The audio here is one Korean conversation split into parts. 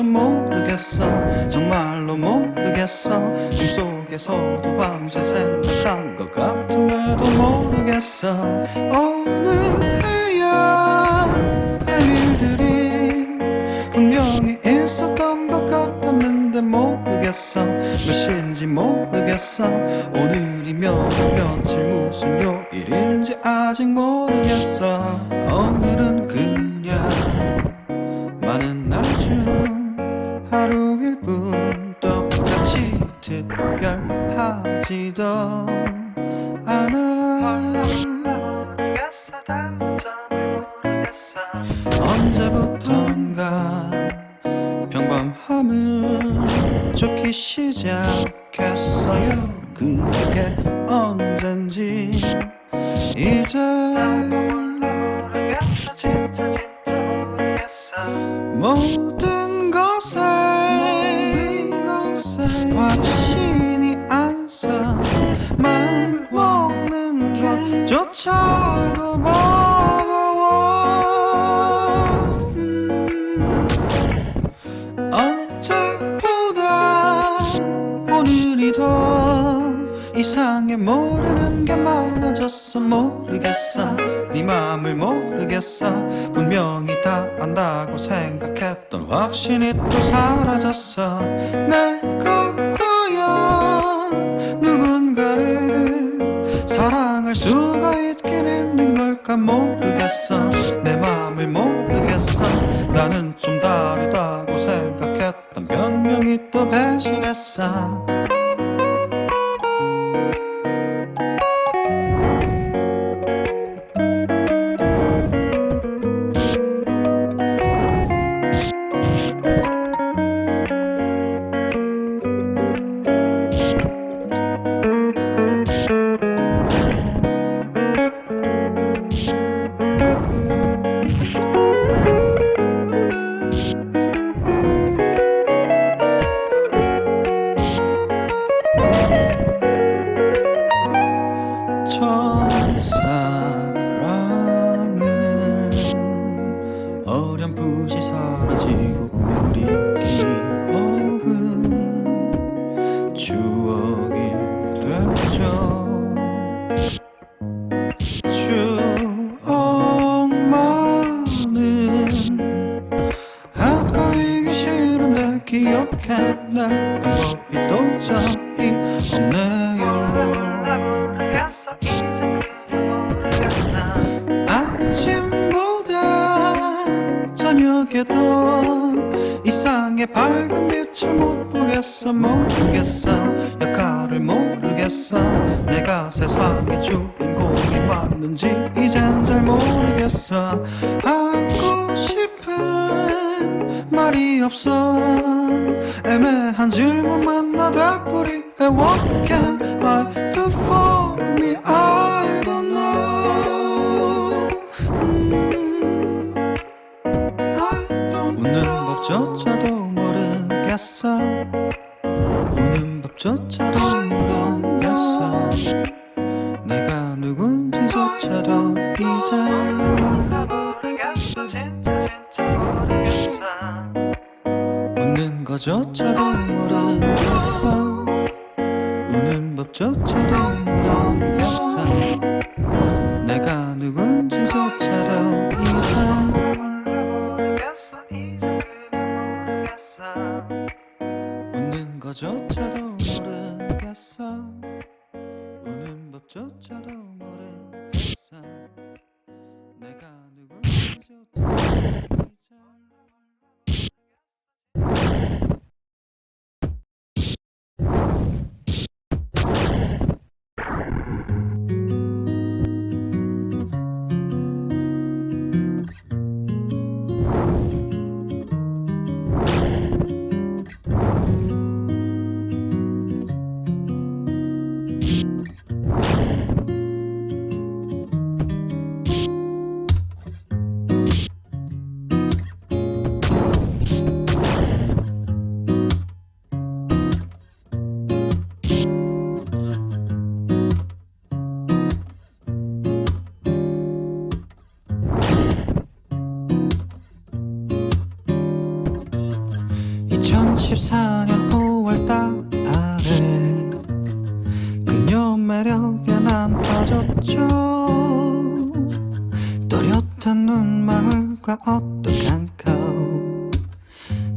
전 모르겠어. 정말로 모르겠어. 꿈속에서도 밤새 생각한 것 같은데도 모르겠어. 오늘 해야 할 일들이 분명히 있었던 것 같았는데 모르겠어. 몇인지 모르겠어. 오늘이면 며칠 무슨 요일인지 아직 모르겠어. 오늘은 그냥 많은 날중. 하루일 뿐 똑같이 특별하지도 한다고 생각했던 확신이 또 사라졌어. 내가 과연 누군가를 사랑할 수가 있긴 있는 걸까 모르겠어. 내 맘을 모르겠어. 나는 좀 다르다고 생각했던 변명이 또 배신했어.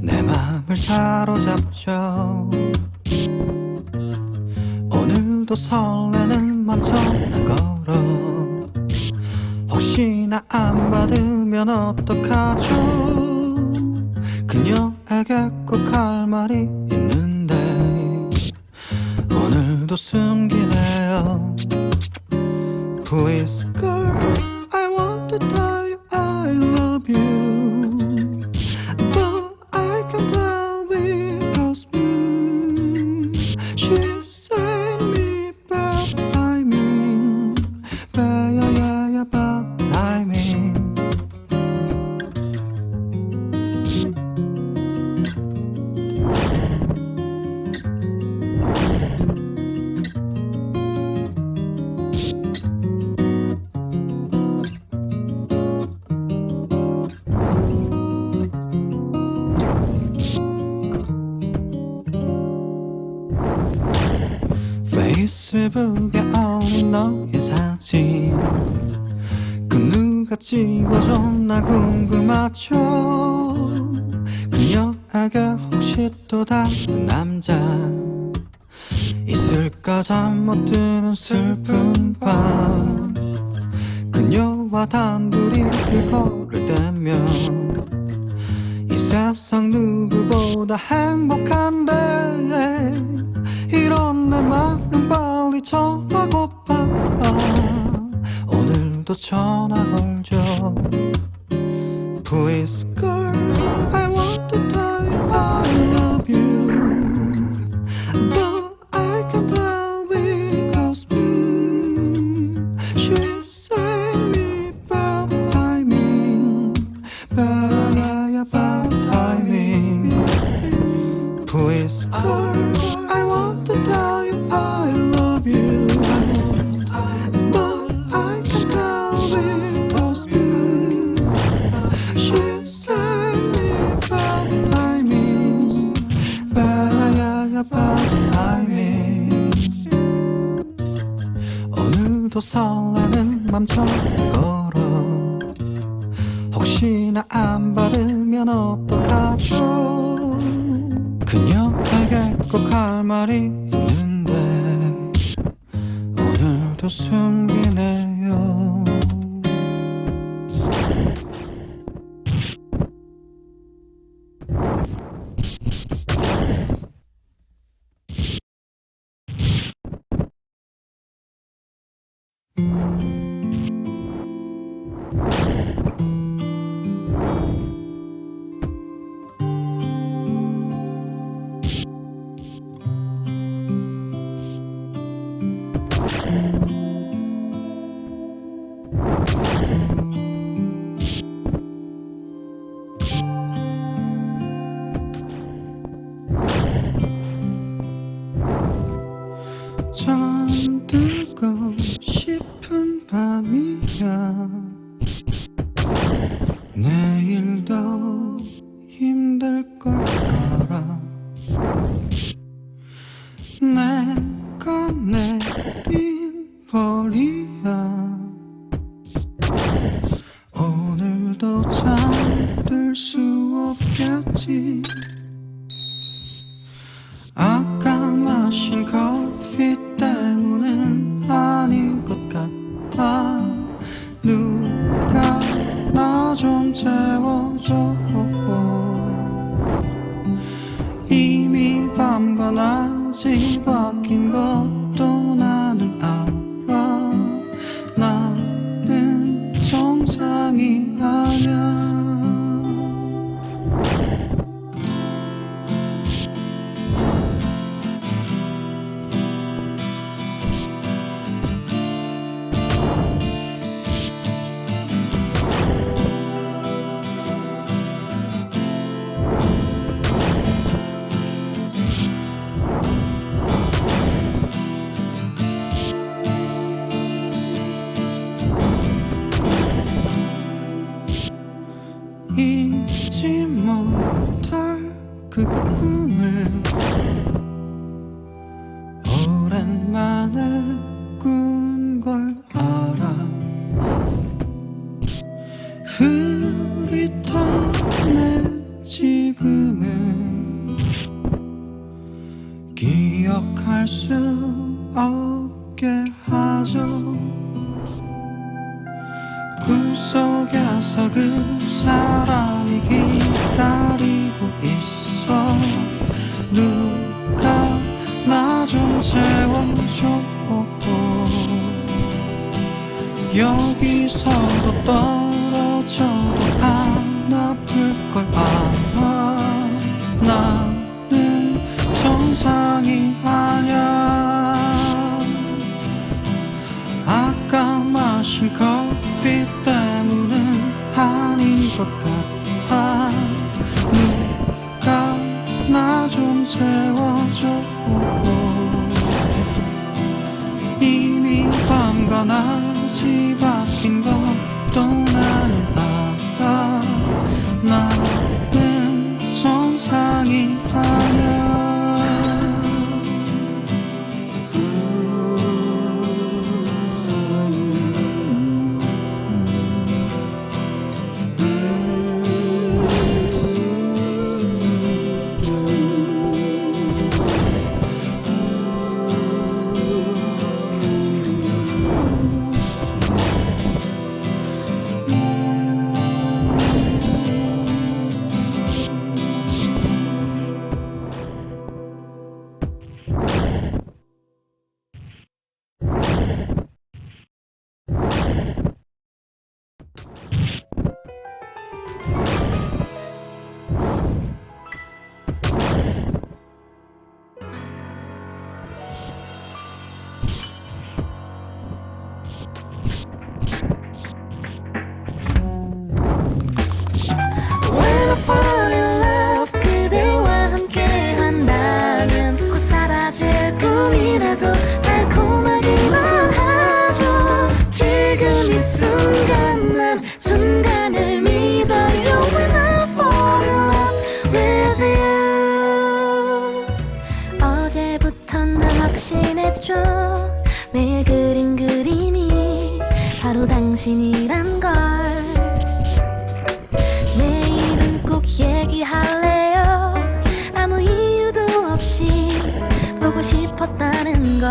내 맘을 사로잡죠. 오늘도 설레는 맘처럼 걸어. 혹시나 안 받으면 어떡하죠? 그녀에게 꼭 할 말이 있는데 오늘도 숨기네요. Please girl. 슬프게 어울린 너의 사진. 그 누가 찍어줬나 궁금하죠. 그녀에게 혹시 또 다른 남자 있을까? 잠 못 드는 슬픈 밤 그녀와 단둘이 길 걸을 때면 이 세상 누구보다 행복한데. 이런 내 마음 빨리 전화고파. 오늘도 전화 걸죠. Please call 느꼈지. Mm-hmm. 싶었다는 걸.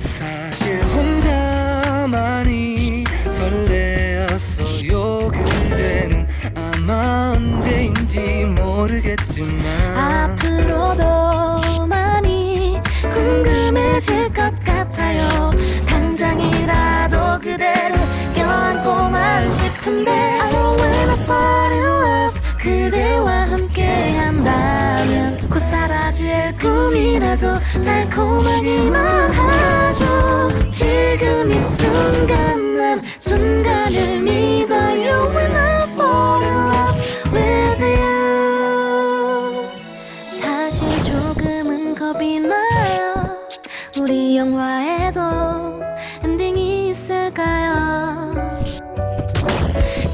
사실 혼자만이 설레었어요. 그대는 아마 언제인지 모르겠지만. 앞으로도 많이 궁금해질 것 같아요. 당장이라도 그대를 껴안고만 싶은데. I don't wanna fall 차지할 꿈이라도 달콤하기만 하죠. 지금 이 순간 난 순간을 믿어요. When I fall in love with you. 사실 조금은 겁이 나요. 우리 영화에도 엔딩이 있을까요?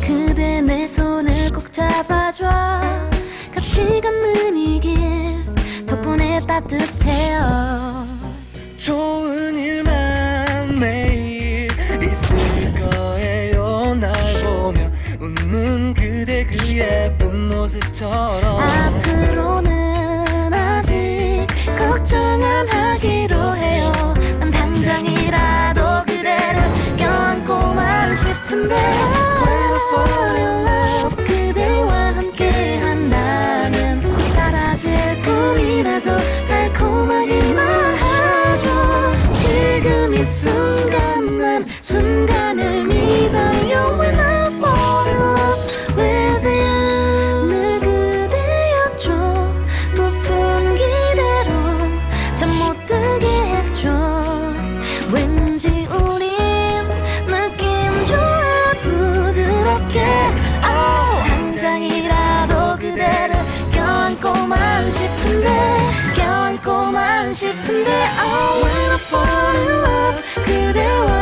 그대 내 손에 좋은 일만 매일 있을 거예요. 날 보며 웃는 그대 그 예쁜 모습처럼. 앞으로는 아직 걱정 안 하기로 해요. 난 당장이라도 그대를 껴안고만 싶은데. 싶은데 oh, I wanna fall in love 그대와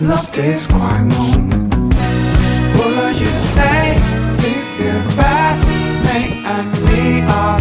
Love this quiet moment. Would you say if you're best, me and me are?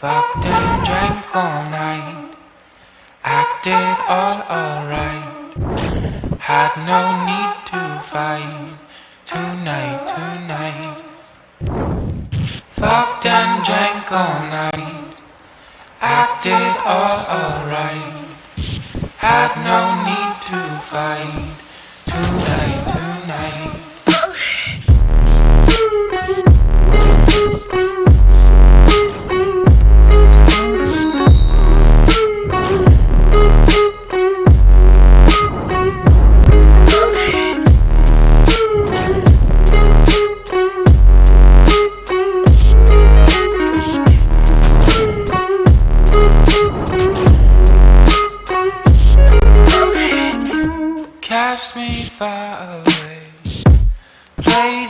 Fucked and drank all night, acted all alright. Had no need to fight tonight, tonight. Fucked and drank all night, acted all alright. Had no need to fight. Cast me far away. Play